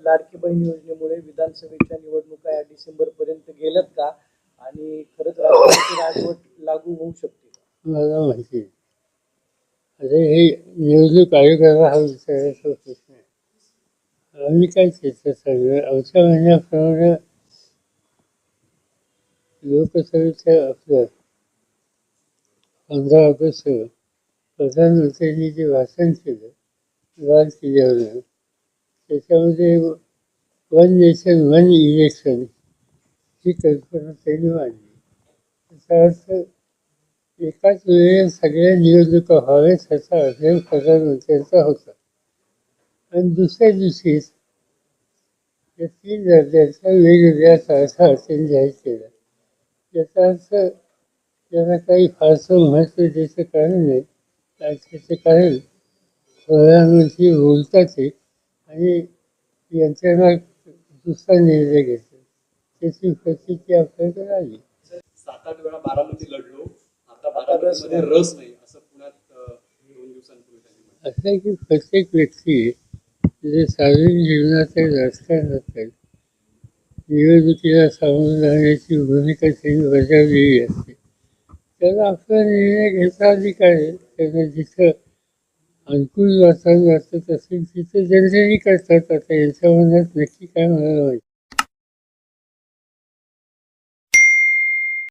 लाडकी बहीण योजनेमुळे विधानसभेच्या निवडणुका या डिसेंबर पर्यंत गेल्यात का? आणि खरंच राष्ट्रपती राजवट लागू होऊ शकते मला माहिती आहे. अरे हे निवडणूक आयोगाला हा विचारायचा प्रश्न आहे आम्ही काय त्याचं सांगणार आमच्या म्हणण्याप्रमाणे लोकसभेच्या आपलं पंधरा ऑगस्ट प्रधानमंत्र्यांनी जे भाषण केलं लाल किल्ल्यावर त्याच्यामध्ये वन नेशन वन इलेक्शन ही कल्पना त्यांनी मांडली त्याचा अर्थ एकाच वेळेला सगळ्या निवडणुका व्हाव्यात असा अभियान प्रधानमंत्र्यांचा होता आणि दुसऱ्या दिवशीच या तीन राज्यांच्या वेगवेगळ्या तारखा त्यांनी जाहीर केला याचा अर्थ त्याला काही फारसं महत्त्व द्यायचं कारण नाही आणि त्याचं कारण प्रधानमंत्री बोलतात एक आणि यंत्रणा दुसरा निर्णय घेतात त्याची प्रचिती आपल्याकडे आली सात आठ वेळा बारामती लढलो. आता बारामतीमध्ये रस नाही. असं पुण्यात दोन दिवसांपूर्वी त्यांनी असं आहे की प्रत्येक व्यक्ती जे सार्वजनिक जीवनातील राजकारणात आहेत निवडणुकीला सामोरं जाण्याची भूमिका त्यांनी बजावलेली असते. त्याला आपला निर्णय घ्यायचा अधिकार आहे. त्यांना जिथं अनुकूल वातावरण वाटत असेल तिथं जनतेने करतात आता यांच्या नक्की काय म्हणायला माहिती